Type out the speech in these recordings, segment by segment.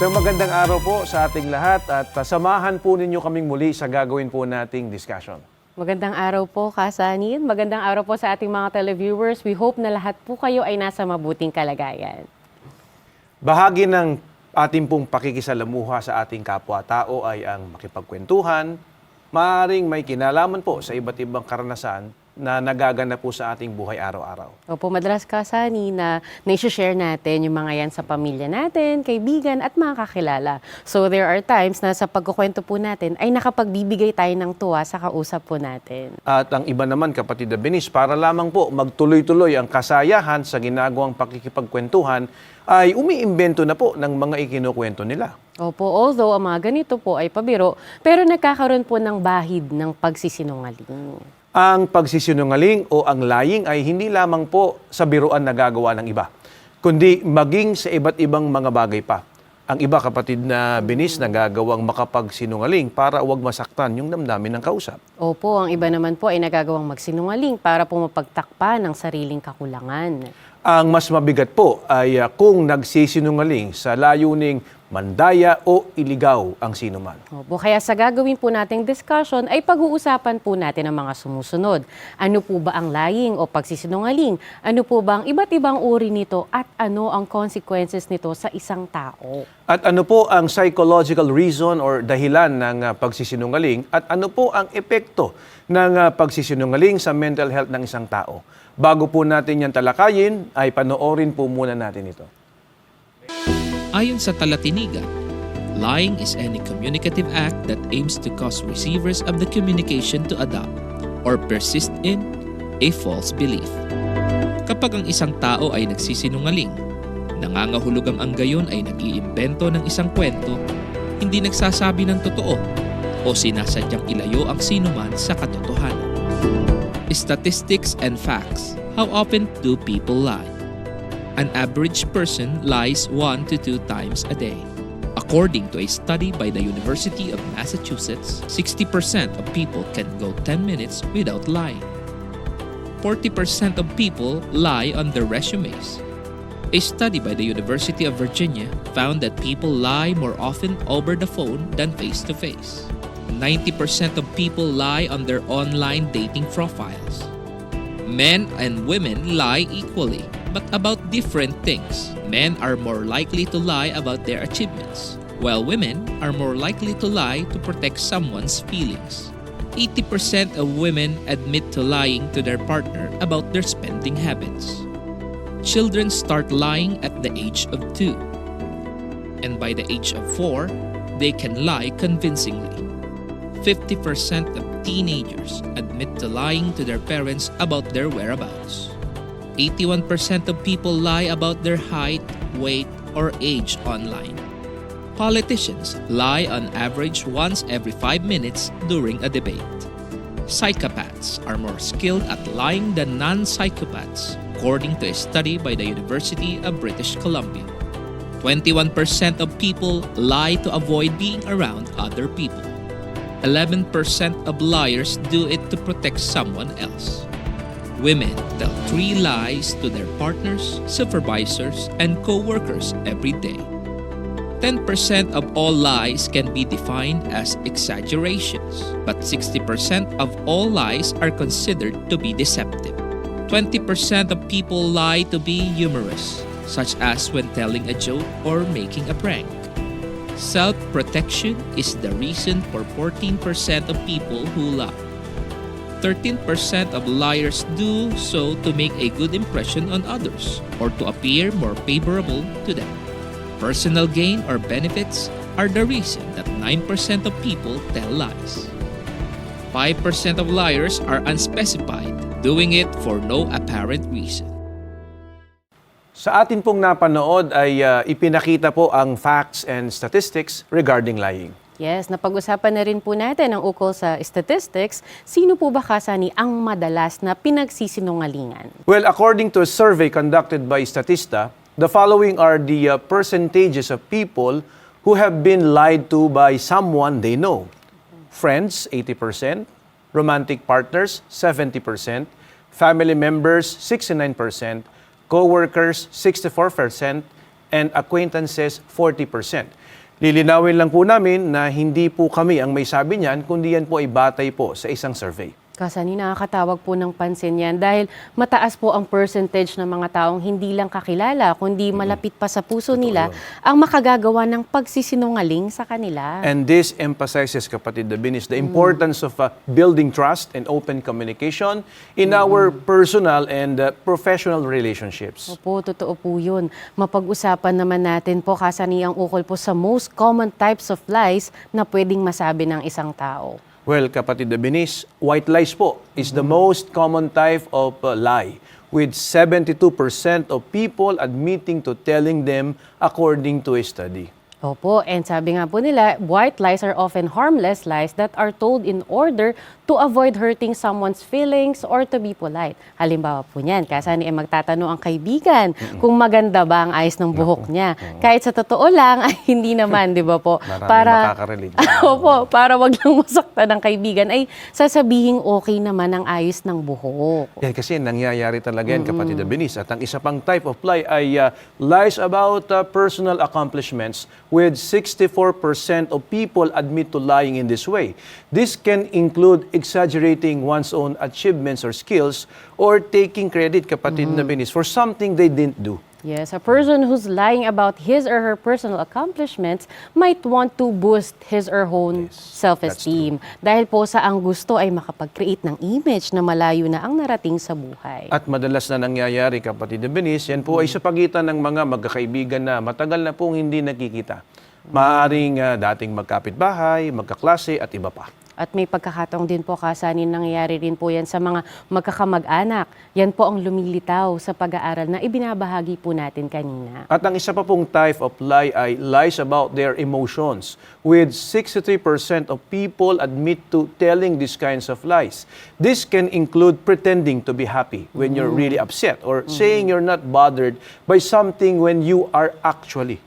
So magandang araw po sa ating lahat at uh, samahan po ninyo kaming muli sa gagawin po nating discussion. Magandang araw po, Kasanin. Magandang araw po sa ating mga televiewers. We hope na lahat po kayo ay nasa mabuting kalagayan. Bahagi ng ating pong pakikisalamuha sa ating kapwa-tao ay ang makipagkwentuhan, maaaring may kinalaman po sa iba't ibang karanasan na nagaganap po sa ating buhay araw-araw. Opo, madalas Kasani na na-share natin yung mga yan sa pamilya natin, kaibigan at mga kakilala. So there are times na sa pagkukwento po natin ay nakapagbibigay tayo ng tuwa sa kausap po natin. At ang iba naman, kapatid na Benis, para lamang po magtuloy-tuloy ang kasayahan sa ginagawang pakikipagkwentuhan, ay umiimbento na po ng mga ikinukwento nila. Opo, although ang mga ganito po ay pabiro, pero nagkakaroon po ng bahid ng pagsisinungaling. Ang pagsisinungaling o ang lying ay hindi lamang po sa biruan na gagawa ng iba, kundi maging sa iba't ibang mga bagay pa. Ang iba kapatid na binis na gagawang makapagsinungaling para huwag masaktan yung damdamin ng kausap. Opo, ang iba naman po ay nagagawang magsinungaling para po mapagtakpa ng sariling kakulangan. Ang mas mabigat po ay ah, kung nagsisinungaling sa layuning mandaya o iligaw ang sinuman. Opo, kaya sa gagawin po nating discussion ay pag-uusapan po natin ang mga sumusunod. Ano po ba ang lying o pagsisinungaling? Ano po ba ang iba't ibang uri nito at ano ang consequences nito sa isang tao? At ano po ang psychological reason or dahilan ng ah, pagsisinungaling at ano po ang epekto ng ah, pagsisinungaling sa mental health ng isang tao? Bago po natin yan talakayin, ay panoorin po muna natin ito. Ayon sa Talatinigan, lying is any communicative act that aims to cause receivers of the communication to adopt or persist in a false belief. Kapag ang isang tao ay nagsisinungaling, nangangahulog ang anggayon ay nag-iimbento ng isang kwento, hindi nagsasabi ng totoo, o sinasadyang ilayo ang sinuman sa katotohanan. Statistics and facts. How often do people lie? An average person lies one to two times a day. According to a study by the University of Massachusetts, 60% of people can go 10 minutes without lying. 40% of people lie on their resumes. A study by the University of Virginia found that people lie more often over the phone than face to face. 90% of people lie on their online dating profiles. Men and women lie equally, but about different things. Men are more likely to lie about their achievements, while women are more likely to lie to protect someone's feelings. 80% of women admit to lying to their partner about their spending habits. Children start lying at the age of 2, and by the age of 4, they can lie convincingly. 50% of teenagers admit to lying to their parents about their whereabouts. 81% of people lie about their height, weight, or age online. Politicians lie on average once every 5 minutes during a debate. Psychopaths are more skilled at lying than non psychopaths, according to a study by the University of British Columbia. 21% of people lie to avoid being around other people. 11% of liars do it to protect someone else. Women tell three lies to their partners, supervisors, and co workers every day. 10% of all lies can be defined as exaggerations, but 60% of all lies are considered to be deceptive. 20% of people lie to be humorous, such as when telling a joke or making a prank. Self protection is the reason for 14% of people who lie. 13% of liars do so to make a good impression on others or to appear more favorable to them. Personal gain or benefits are the reason that 9% of people tell lies. 5% of liars are unspecified, doing it for no apparent reason. Sa atin pong napanood ay ah, ipinakita po ang facts and statistics regarding lying. Yes, napag-usapan na rin po natin ang ukol sa statistics. Sino po ba kasani ang madalas na pinagsisinungalingan? Well, according to a survey conducted by Statista, the following are the uh, percentages of people who have been lied to by someone they know. Friends, 80%, romantic partners, 70%, family members, 69%, co-workers, 64%, and acquaintances 40%. Lilinawin lang po namin na hindi po kami ang may sabi niyan, kundi yan po ay batay po sa isang survey. Kasani nakakatawag po ng pansin yan dahil mataas po ang percentage ng mga taong hindi lang kakilala, kundi malapit pa sa puso nila ang makagagawa ng pagsisinungaling sa kanila. And this emphasizes, kapatid Dabinis, the importance of uh, building trust and open communication in our personal and uh, professional relationships. Opo, totoo po yun. Mapag-usapan naman natin po kasani ang ukol po sa most common types of lies na pwedeng masabi ng isang tao. Well, kapatid Dabinis, white lies po is the most common type of uh, lie with 72% of people admitting to telling them according to a study. Opo, and sabi nga po nila, white lies are often harmless lies that are told in order to avoid hurting someone's feelings or to be polite. Halimbawa po niyan, kasani ay magtatanong ang kaibigan kung maganda ba ang ayos ng buhok niya. Kahit sa totoo lang, ay hindi naman, di ba po? Marami makakarelate. Opo, para wag lang masaktan ng kaibigan, ay sasabihing okay naman ang ayos ng buhok. Yan kasi nangyayari talaga yan, kapatid Benis. At ang isa pang type of lie ay uh, lies about uh, personal accomplishments with 64% of people admit to lying in this way. This can include exaggerating one's own achievements or skills or taking credit, kapatid na Benis, for something they didn't do. Yes, a person who's lying about his or her personal accomplishments might want to boost his or her own self-esteem. Dahil po sa ang gusto ay makapag-create ng image na malayo na ang narating sa buhay. At madalas na nangyayari, kapatid na Benis, yan po ay sa pagitan ng mga magkakaibigan na matagal na pong hindi nakikita. Maaring uh, dating magkapitbahay, magkaklase at iba pa. At may pagkakataong din po kasanin nangyayari rin po yan sa mga magkakamag-anak. Yan po ang lumilitaw sa pag-aaral na ibinabahagi po natin kanina. At ang isa pa pong type of lie ay lies about their emotions, with 63% of people admit to telling these kinds of lies. This can include pretending to be happy when you're really upset or saying you're not bothered by something when you are actually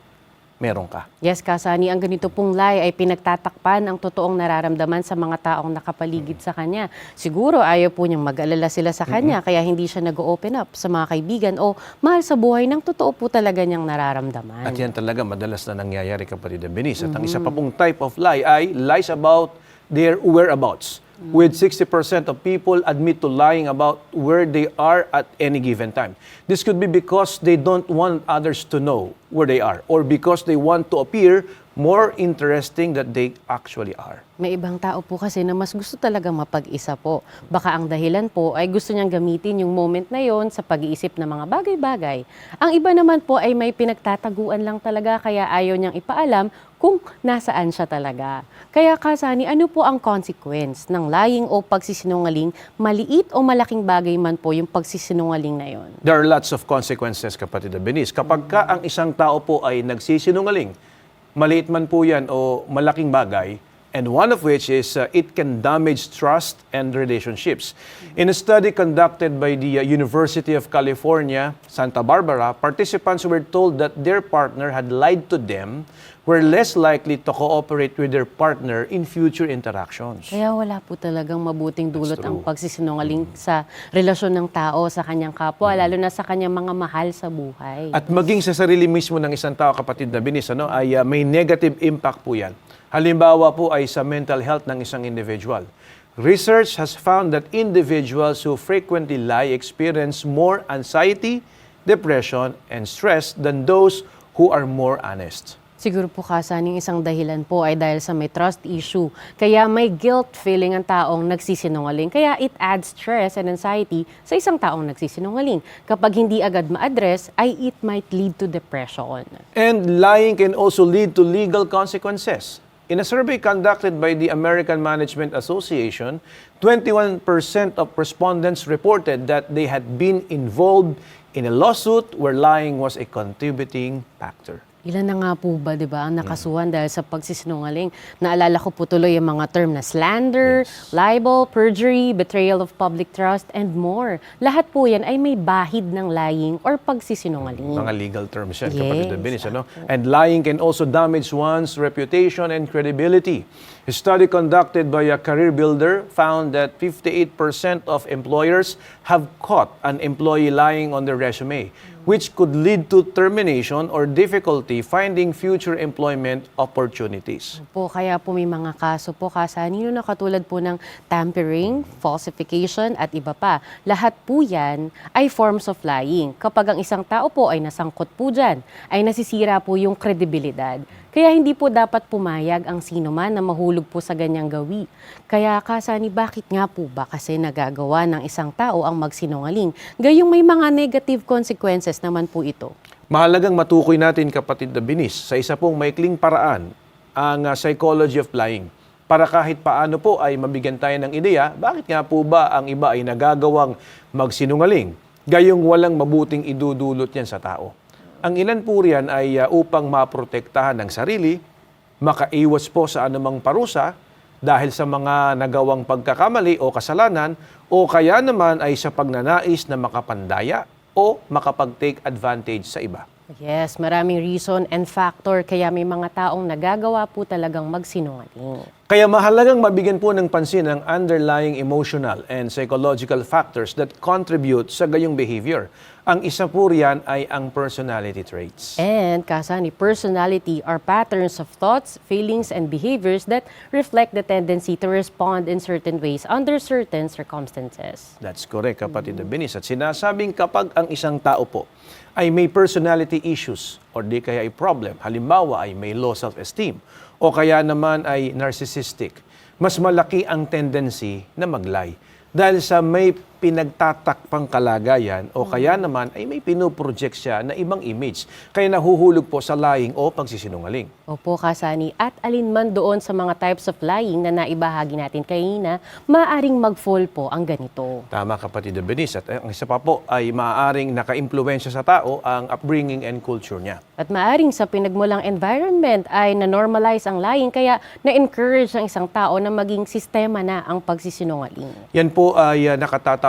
meron ka. Yes, Kasani, ang ganito pong lie ay pinagtatakpan ang totoong nararamdaman sa mga taong nakapaligid sa kanya. Siguro ayaw po niyang mag-alala sila sa kanya, kaya hindi siya nag-open up sa mga kaibigan o mahal sa buhay ng totoo po talaga niyang nararamdaman. At yan talaga madalas na nangyayari kapatid Benis. At ang isa pa pong type of lie ay lies about their whereabouts. With 60% of people admit to lying about where they are at any given time. This could be because they don't want others to know where they are or because they want to appear more interesting than they actually are. May ibang tao po kasi na mas gusto talaga mapag-isa po. Baka ang dahilan po ay gusto niyang gamitin yung moment na yon sa pag-iisip ng mga bagay-bagay. Ang iba naman po ay may pinagtataguan lang talaga kaya ayaw niyang ipaalam kung nasaan siya talaga. Kaya kasani, ano po ang consequence ng lying o pagsisinungaling? Maliit o malaking bagay man po yung pagsisinungaling na yon? There are lots of consequences, kapatid Benis. Kapag ka ang isang tao po ay nagsisinungaling, maliit man po yan o malaking bagay, and one of which is uh, it can damage trust and relationships. In a study conducted by the uh, University of California, Santa Barbara, participants were told that their partner had lied to them were less likely to cooperate with their partner in future interactions. Kaya wala po talagang mabuting dulot ang pagsisinungaling sa relasyon ng tao sa kanyang kapwa, lalo na sa kanyang mga mahal sa buhay. At maging sa sarili mismo ng isang tao, kapatid na binis, ano, ay uh, may negative impact po yan. Halimbawa po ay sa mental health ng isang individual. Research has found that individuals who frequently lie experience more anxiety, depression, and stress than those who are more honest. Siguro po kasaning isang dahilan po ay dahil sa may trust issue. Kaya may guilt feeling ang taong nagsisinungaling. Kaya it adds stress and anxiety sa isang taong nagsisinungaling. Kapag hindi agad ma-address, ay it might lead to depression. And lying can also lead to legal consequences. In a survey conducted by the American Management Association, 21% of respondents reported that they had been involved in a lawsuit where lying was a contributing factor. Ilan na nga po ba, di ba, ang nakasuhan dahil sa pagsisinungaling? Naalala ko po tuloy yung mga term na slander, libel, perjury, betrayal of public trust, and more. Lahat po yan ay may bahid ng lying or pagsisinungaling. Mga legal terms yan, Yes, kapatid na binis, ano? And lying can also damage one's reputation and credibility. A study conducted by a career builder found that 58% of employers have caught an employee lying on their resume, which could lead to termination or difficulty finding future employment opportunities. po kaya po may mga kaso po kasanino na katulad po ng tampering, falsification at iba pa. Lahat po yan ay forms of lying. Kapag ang isang tao po ay nasangkot po dyan, ay nasisira po yung kredibilidad. Kaya hindi po dapat pumayag ang sino man na mahulog po sa ganyang gawi. Kaya kasani, bakit nga po ba kasi nagagawa ng isang tao ang magsinungaling? Gayong may mga negative consequences naman po ito. Mahalagang matukoy natin kapatid na binis sa isa pong maikling paraan ang uh, psychology of lying para kahit paano po ay mabigyan tayo ng ideya bakit nga po ba ang iba ay nagagawang magsinungaling gayong walang mabuting idudulot yan sa tao. Ang ilan po riyan ay uh, upang maprotektahan ng sarili, makaiwas po sa anumang parusa dahil sa mga nagawang pagkakamali o kasalanan o kaya naman ay sa pagnanais na makapandaya o makapag-take advantage sa iba. Yes, maraming reason and factor kaya may mga taong nagagawa po talagang magsinungaling. Kaya mahalagang mabigyan po ng pansin ang underlying emotional and psychological factors that contribute sa gayong behavior. Ang isa po riyan ay ang personality traits. And kasani, personality are patterns of thoughts, feelings, and behaviors that reflect the tendency to respond in certain ways under certain circumstances. That's correct, kapatid na Binis. At sinasabing kapag ang isang tao po ay may personality issues or di kaya ay problem, halimbawa ay may low self-esteem o kaya naman ay narcissistic, mas malaki ang tendency na maglay. Dahil sa may pinagtatakpang kalagayan o kaya naman ay may pinoproject siya na ibang image. Kaya nahuhulog po sa lying o pagsisinungaling. Opo, Kasani. At alin man doon sa mga types of lying na naibahagi natin kanina, maaring mag-fall po ang ganito. Tama kapatid na Benice. At ang isa pa po ay maaaring nakaimpluwensya sa tao ang upbringing and culture niya. At maaring sa pinagmulang environment ay na-normalize ang lying kaya na-encourage ng isang tao na maging sistema na ang pagsisinungaling. Yan po ay uh,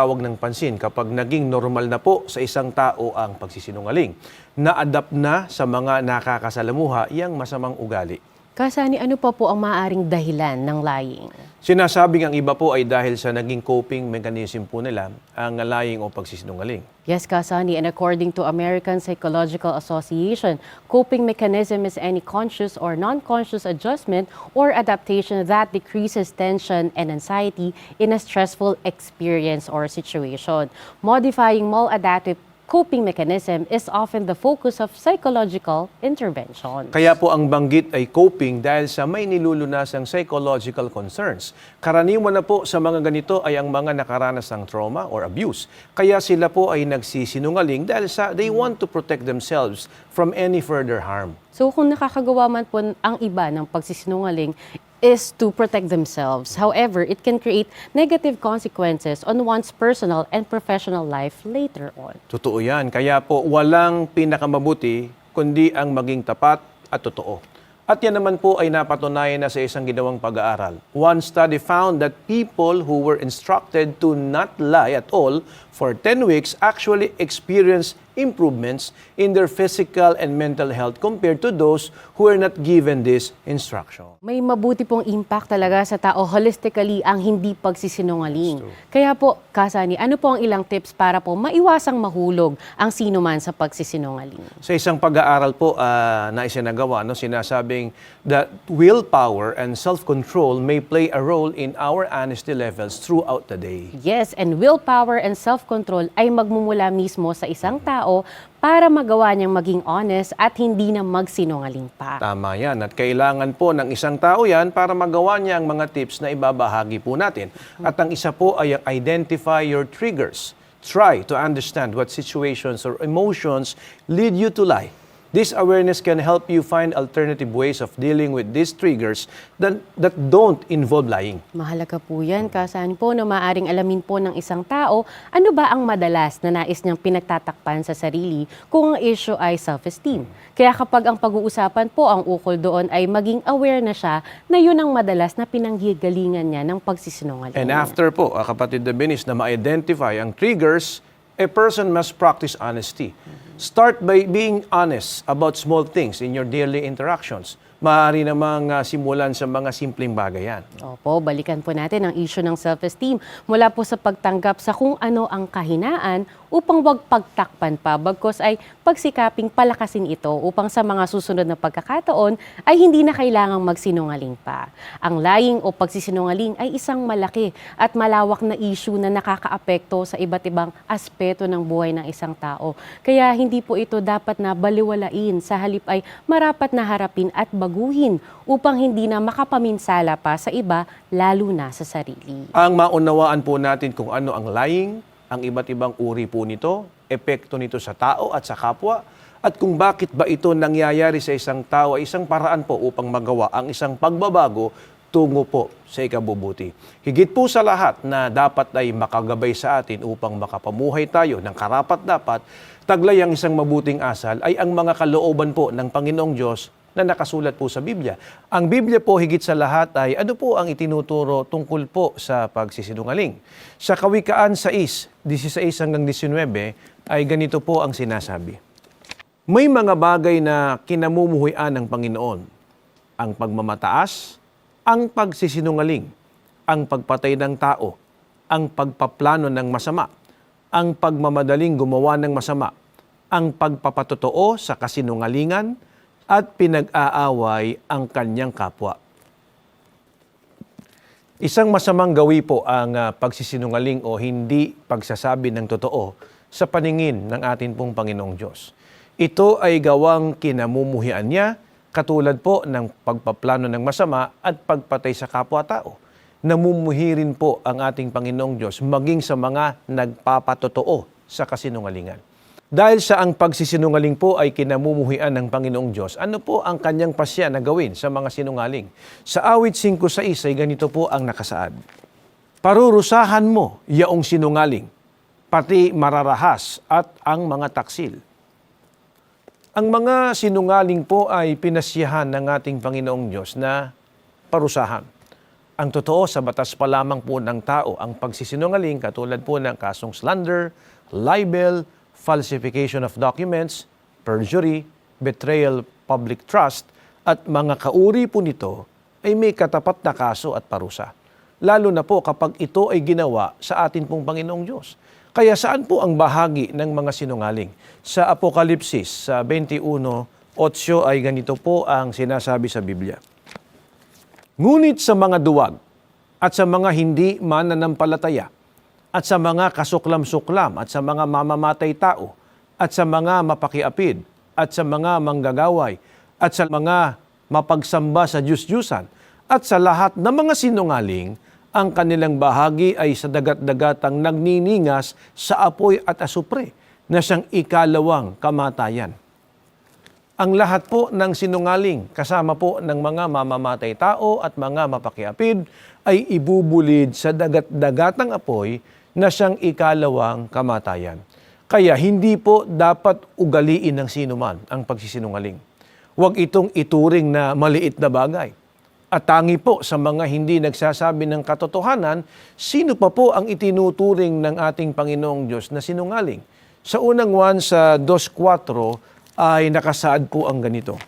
nakatatawag ng pansin kapag naging normal na po sa isang tao ang pagsisinungaling. Na-adapt na sa mga nakakasalamuha yang masamang ugali. Kasani, ano pa po ang maaaring dahilan ng lying? Sinasabing ang iba po ay dahil sa naging coping mechanism po nila ang lying o pagsisinungaling. Yes, Kasani, and according to American Psychological Association, coping mechanism is any conscious or non-conscious adjustment or adaptation that decreases tension and anxiety in a stressful experience or situation. Modifying maladaptive coping mechanism is often the focus of psychological intervention. Kaya po ang banggit ay coping dahil sa may nilulunasang psychological concerns. Karaniwan na po sa mga ganito ay ang mga nakaranas ng trauma or abuse. Kaya sila po ay nagsisinungaling dahil sa they want to protect themselves from any further harm. So kung nakakagawa man po ang iba ng pagsisinungaling is to protect themselves. However, it can create negative consequences on one's personal and professional life later on. Totoo yan. Kaya po walang pinakamabuti kundi ang maging tapat at totoo. At yan naman po ay napatunayan na sa isang ginawang pag-aaral. One study found that people who were instructed to not lie at all for 10 weeks actually experienced improvements in their physical and mental health compared to those who were not given this instruction. May mabuti pong impact talaga sa tao holistically ang hindi pagsisinungaling. Kaya po, Kasani, ano po ang ilang tips para po maiwasang mahulog ang sino man sa pagsisinungaling? Sa isang pag-aaral po ah, na isinagawa, no, sinasabing that willpower and self-control may play a role in our honesty levels throughout the day. Yes, and willpower and self-control ay magmumula mismo sa isang tao para magawa niyang maging honest at hindi na magsinungaling pa. Tama yan. At kailangan po ng isang tao yan para magawa niya ang mga tips na ibabahagi po natin. At ang isa po ay ang identify your triggers. Try to understand what situations or emotions lead you to lie. This awareness can help you find alternative ways of dealing with these triggers that, that don't involve lying. Mahalaga po yan, kasan po na maaring alamin po ng isang tao ano ba ang madalas na nais niyang pinagtatakpan sa sarili kung ang issue ay self-esteem. Kaya kapag ang pag-uusapan po ang ukol doon ay maging aware na siya na yun ang madalas na pinanghigalingan niya ng pagsisinungaling. And after po, ah, kapatid na Benis, na ma-identify ang triggers, a person must practice honesty. Start by being honest about small things in your daily interactions. maaari namang ah, simulan sa mga simpleng bagay yan. Opo, balikan po natin ang issue ng self-esteem mula po sa pagtanggap sa kung ano ang kahinaan upang wag pagtakpan pa bagkos ay pagsikaping palakasin ito upang sa mga susunod na pagkakataon ay hindi na kailangang magsinungaling pa. Ang lying o pagsisinungaling ay isang malaki at malawak na issue na nakakaapekto sa iba't ibang aspeto ng buhay ng isang tao. Kaya hindi po ito dapat na baliwalain sa halip ay marapat na harapin at baguhin upang hindi na makapaminsala pa sa iba lalo na sa sarili. Ang maunawaan po natin kung ano ang lying, ang iba't ibang uri po nito, epekto nito sa tao at sa kapwa, at kung bakit ba ito nangyayari sa isang tao ay isang paraan po upang magawa ang isang pagbabago tungo po sa ikabubuti. Higit po sa lahat na dapat ay makagabay sa atin upang makapamuhay tayo ng karapat dapat, taglay ang isang mabuting asal ay ang mga kalooban po ng Panginoong Diyos na nakasulat po sa Biblia. Ang Biblia po higit sa lahat ay ano po ang itinuturo tungkol po sa pagsisinungaling. Sa Kawikaan 6, 16 hanggang 19 ay ganito po ang sinasabi. May mga bagay na kinamumuhian ng Panginoon. Ang pagmamataas, ang pagsisinungaling, ang pagpatay ng tao, ang pagpaplano ng masama, ang pagmamadaling gumawa ng masama, ang pagpapatotoo sa kasinungalingan, at pinag-aaway ang kanyang kapwa. Isang masamang gawi po ang ah, pagsisinungaling o hindi pagsasabi ng totoo sa paningin ng atin pong Panginoong Diyos. Ito ay gawang kinamumuhian niya katulad po ng pagpaplano ng masama at pagpatay sa kapwa-tao. Namumuhi rin po ang ating Panginoong Diyos maging sa mga nagpapatotoo sa kasinungalingan. Dahil sa ang pagsisinungaling po ay kinamumuhian ng Panginoong Diyos, ano po ang kanyang pasya na gawin sa mga sinungaling? Sa awit 5.6 ay ganito po ang nakasaad. Parurusahan mo yaong sinungaling, pati mararahas at ang mga taksil. Ang mga sinungaling po ay pinasyahan ng ating Panginoong Diyos na parusahan. Ang totoo sa batas pa lamang po ng tao, ang pagsisinungaling katulad po ng kasong slander, libel, falsification of documents, perjury, betrayal public trust, at mga kauri po nito ay may katapat na kaso at parusa. Lalo na po kapag ito ay ginawa sa atin pong Panginoong Diyos. Kaya saan po ang bahagi ng mga sinungaling? Sa Apokalipsis sa 21.8 ay ganito po ang sinasabi sa Biblia. Ngunit sa mga duwag at sa mga hindi mananampalataya at sa mga kasuklam-suklam at sa mga mamamatay tao at sa mga mapakiapid at sa mga manggagaway at sa mga mapagsamba sa Diyos-Diyusan at sa lahat ng mga sinungaling, ang kanilang bahagi ay sa dagat-dagatang nagniningas sa apoy at asupre na siyang ikalawang kamatayan. Ang lahat po ng sinungaling, kasama po ng mga mamamatay tao at mga mapakiapid, ay ibubulid sa dagat-dagatang apoy na siyang ikalawang kamatayan. Kaya hindi po dapat ugaliin ng sinuman ang pagsisinungaling. Huwag itong ituring na maliit na bagay. At tangi po sa mga hindi nagsasabi ng katotohanan, sino pa po ang itinuturing ng ating Panginoong Diyos na sinungaling? Sa unang 1 sa 2.4 ay nakasaad po ang ganito.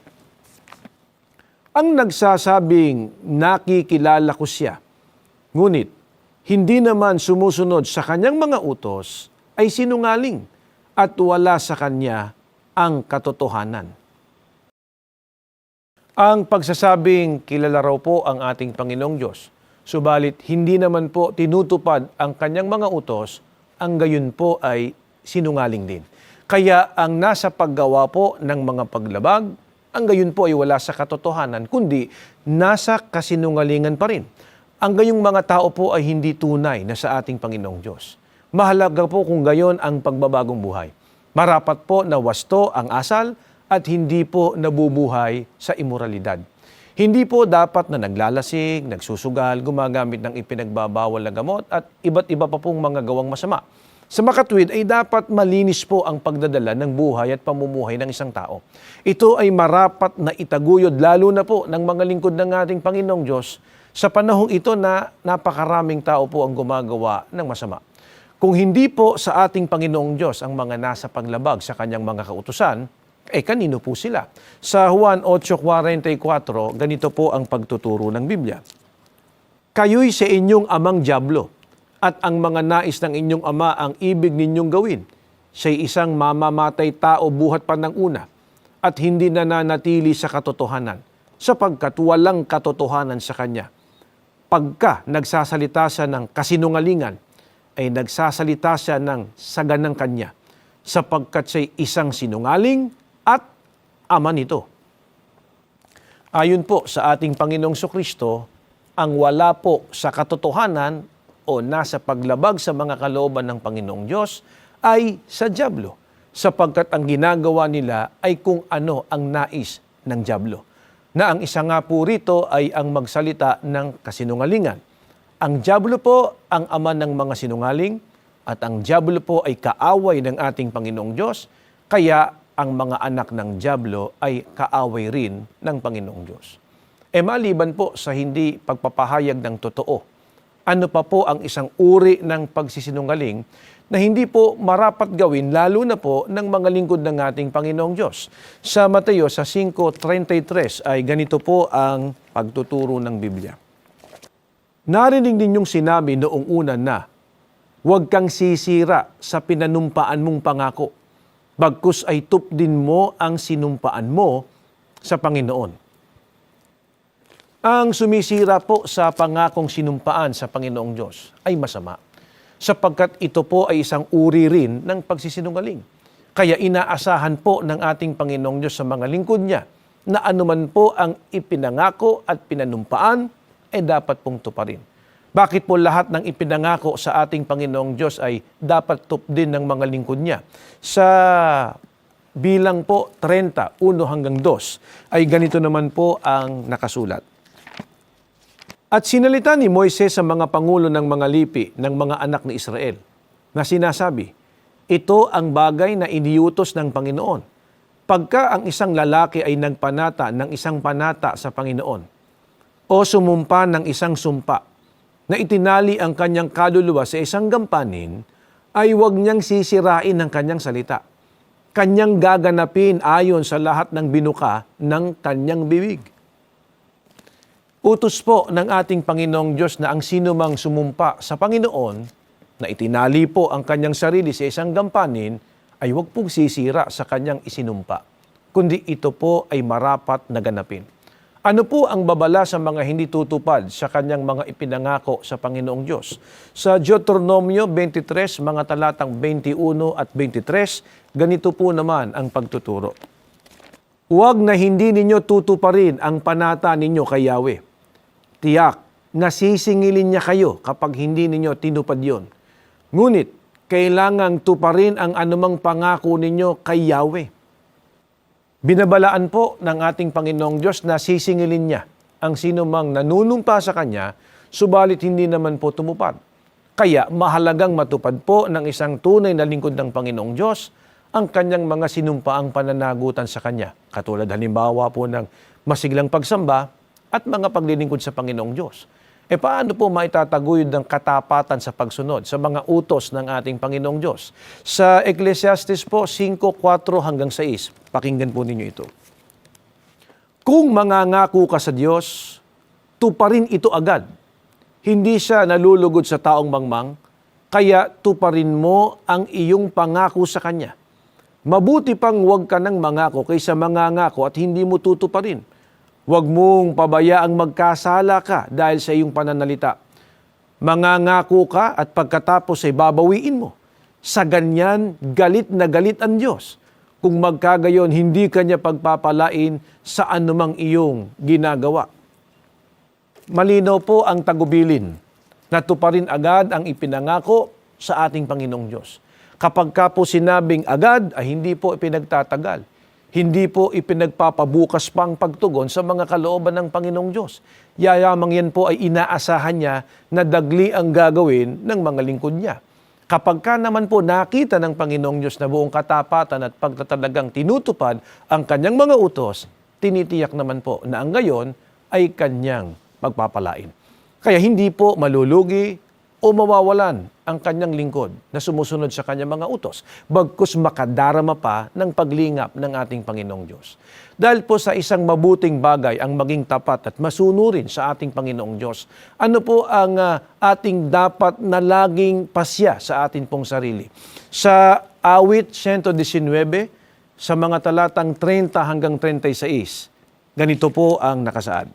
Ang nagsasabing nakikilala ko siya, ngunit hindi naman sumusunod sa kanyang mga utos, ay sinungaling at wala sa kanya ang katotohanan. Ang pagsasabing kilala raw po ang ating Panginoong Diyos, subalit hindi naman po tinutupad ang kanyang mga utos, ang gayon po ay sinungaling din. Kaya ang nasa paggawa po ng mga paglabag, ang gayon po ay wala sa katotohanan, kundi nasa kasinungalingan pa rin. Ang gayong mga tao po ay hindi tunay na sa ating Panginoong Diyos. Mahalaga po kung gayon ang pagbabagong buhay. Marapat po na wasto ang asal at hindi po nabubuhay sa imoralidad. Hindi po dapat na naglalasing, nagsusugal, gumagamit ng ipinagbabawal na gamot at iba't iba pa pong mga gawang masama. Sa makatwid ay dapat malinis po ang pagdadala ng buhay at pamumuhay ng isang tao. Ito ay marapat na itaguyod lalo na po ng mga lingkod ng ating Panginoong Diyos sa panahong ito na napakaraming tao po ang gumagawa ng masama. Kung hindi po sa ating Panginoong Diyos ang mga nasa paglabag sa kanyang mga kautusan, Eh kanino po sila? Sa Juan 8.44, ganito po ang pagtuturo ng Biblia. Kayo'y sa inyong amang Diablo, at ang mga nais ng inyong ama ang ibig ninyong gawin. Siya'y isang mamamatay tao buhat pa ng una, at hindi nananatili sa katotohanan, sapagkat walang katotohanan sa kanya. Pagka nagsasalita siya ng kasinungalingan, ay nagsasalita siya ng saganang kanya, sapagkat siya'y isang sinungaling at ama nito. Ayon po sa ating Panginoong Kristo, ang wala po sa katotohanan o nasa paglabag sa mga kalooban ng Panginoong Diyos ay sa Diablo, sapagkat ang ginagawa nila ay kung ano ang nais ng Diablo. Na ang isa nga po rito ay ang magsalita ng kasinungalingan. Ang Diablo po ang ama ng mga sinungaling at ang Diablo po ay kaaway ng ating Panginoong Diyos, kaya ang mga anak ng Diablo ay kaaway rin ng Panginoong Diyos. E maliban po sa hindi pagpapahayag ng totoo, ano pa po ang isang uri ng pagsisinungaling na hindi po marapat gawin lalo na po ng mga lingkod ng ating Panginoong Diyos. Sa Mateo sa 5.33 ay ganito po ang pagtuturo ng Biblia. Narinig ninyong sinabi noong una na, huwag kang sisira sa pinanumpaan mong pangako, bagkus ay tupdin mo ang sinumpaan mo sa Panginoon. Ang sumisira po sa pangakong sinumpaan sa Panginoong Diyos ay masama, sapagkat ito po ay isang uri rin ng pagsisinungaling. Kaya inaasahan po ng ating Panginoong Diyos sa mga lingkod niya na anuman po ang ipinangako at pinanumpaan, ay dapat pong tuparin. Bakit po lahat ng ipinangako sa ating Panginoong Diyos ay dapat tupdin ng mga lingkod niya? Sa bilang po 30, 1 hanggang 2, ay ganito naman po ang nakasulat. At sinalita ni Moises sa mga pangulo ng mga lipi ng mga anak ni Israel na sinasabi, ito ang bagay na iniutos ng Panginoon. Pagka ang isang lalaki ay nagpanata ng isang panata sa Panginoon o sumumpa ng isang sumpa na itinali ang kanyang kaluluwa sa isang gampanin, ay huwag niyang sisirain ang kanyang salita. Kanyang gaganapin ayon sa lahat ng binuka ng kanyang bibig. Utos po ng ating Panginoong Diyos na ang sino mang sumumpa sa Panginoon na itinali po ang kanyang sarili sa isang gampanin ay huwag pong sisira sa kanyang isinumpa, kundi ito po ay marapat na ganapin. Ano po ang babala sa mga hindi tutupad sa kanyang mga ipinangako sa Panginoong Diyos? Sa Deuteronomio 23, mga talatang 21 at 23, ganito po naman ang pagtuturo. Huwag na hindi ninyo tutuparin ang panata ninyo kay Yahweh. Tiyak na sisingilin niya kayo kapag hindi ninyo tinupad yon. Ngunit, kailangang tuparin ang anumang pangako ninyo kay Yahweh. Binabalaan po ng ating Panginoong Diyos na sisingilin niya ang sino mang nanunumpa sa Kanya, subalit hindi naman po tumupad. Kaya mahalagang matupad po ng isang tunay na lingkod ng Panginoong Diyos ang kanyang mga sinumpaang pananagutan sa Kanya. Katulad halimbawa po ng masiglang pagsamba at mga paglilingkod sa Panginoong Diyos. E paano po maitataguyod ng katapatan sa pagsunod sa mga utos ng ating Panginoong Diyos? Sa Ecclesiastes po 5:4 hanggang 6. Pakinggan po ninyo ito. Kung mangangako ka sa Diyos, tuparin ito agad. Hindi siya nalulugod sa taong mangmang, kaya tuparin mo ang iyong pangako sa Kanya. Mabuti pang huwag ka ng mangako kaysa mangangako at hindi mo tutuparin. Huwag mong pabayaang magkasala ka dahil sa iyong pananalita. Mangangako ka at pagkatapos ay babawiin mo. Sa ganyan, galit na galit ang Diyos. Kung magkagayon, hindi kanya pagpapalain sa anumang iyong ginagawa. Malinaw po ang tagubilin na tuparin agad ang ipinangako sa ating Panginoong Diyos. Kapag ka po sinabing agad, ay hindi po ipinagtatagal hindi po ipinagpapabukas pang pagtugon sa mga kalooban ng Panginoong Diyos. Yayamang yan po ay inaasahan niya na dagli ang gagawin ng mga lingkod niya. Kapag ka naman po nakita ng Panginoong Diyos na buong katapatan at pagtatalagang tinutupad ang kanyang mga utos, tinitiyak naman po na ang gayon ay kanyang pagpapalain. Kaya hindi po malulugi o mawawalan ang kanyang lingkod na sumusunod sa kanyang mga utos, bagkus makadarama pa ng paglingap ng ating Panginoong Diyos. Dahil po sa isang mabuting bagay ang maging tapat at masunurin sa ating Panginoong Diyos, ano po ang ah, ating dapat na laging pasya sa atin pong sarili? Sa awit 119, sa mga talatang 30 hanggang 36, ganito po ang nakasaad.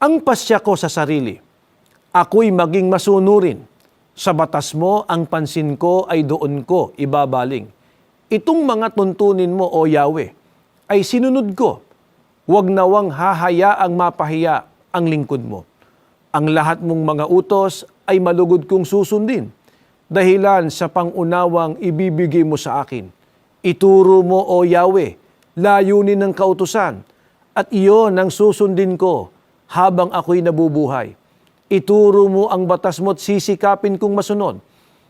Ang pasya ko sa sarili, ako'y maging masunurin. Sa batas mo, ang pansin ko ay doon ko ibabaling. Itong mga tuntunin mo, O Yahweh, ay sinunod ko. Huwag nawang hahayaang mapahiya ang lingkod mo. Ang lahat mong mga utos ay malugod kong susundin. Dahilan sa pangunawang ibibigay mo sa akin. Ituro mo, O Yahweh, layunin ng kautusan, at iyon ang susundin ko habang ako'y nabubuhay. Ituro mo ang batas mo at sisikapin kong masunod.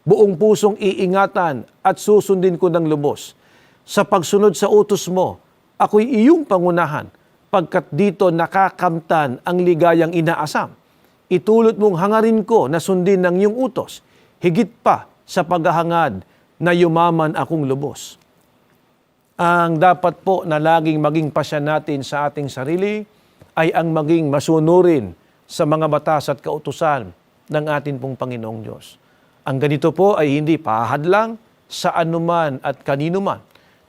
Buong pusong iingatan at susundin ko ng lubos. Sa pagsunod sa utos mo, ako'y iyong pangunahan, pagkat dito nakakamtan ang ligayang inaasam. Itulot mong hangarin ko na sundin ng iyong utos, higit pa sa paghahangad na yumaman akong lubos ang dapat po na laging maging pasya natin sa ating sarili ay ang maging masunurin sa mga batas at kautusan ng atin pong Panginoong Diyos. Ang ganito po ay hindi pahadlang sa anuman at kanino man.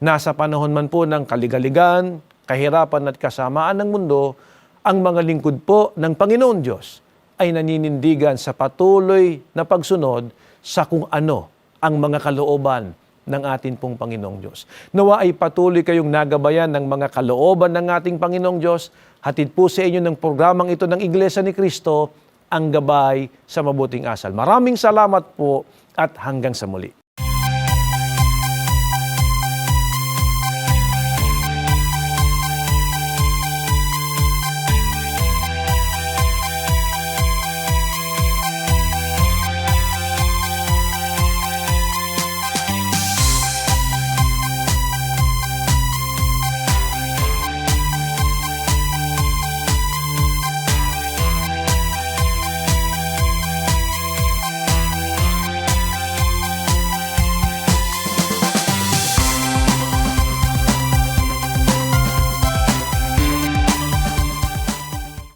Nasa panahon man po ng kaligaligan, kahirapan at kasamaan ng mundo, ang mga lingkod po ng Panginoon Diyos ay naninindigan sa patuloy na pagsunod sa kung ano ang mga kalooban ng atin pong Panginoong Diyos. Nawa ay patuloy kayong nagabayan ng mga kalooban ng ating Panginoong Diyos. Hatid po sa inyo ng programang ito ng Iglesia ni Cristo, ang gabay sa mabuting asal. Maraming salamat po at hanggang sa muli.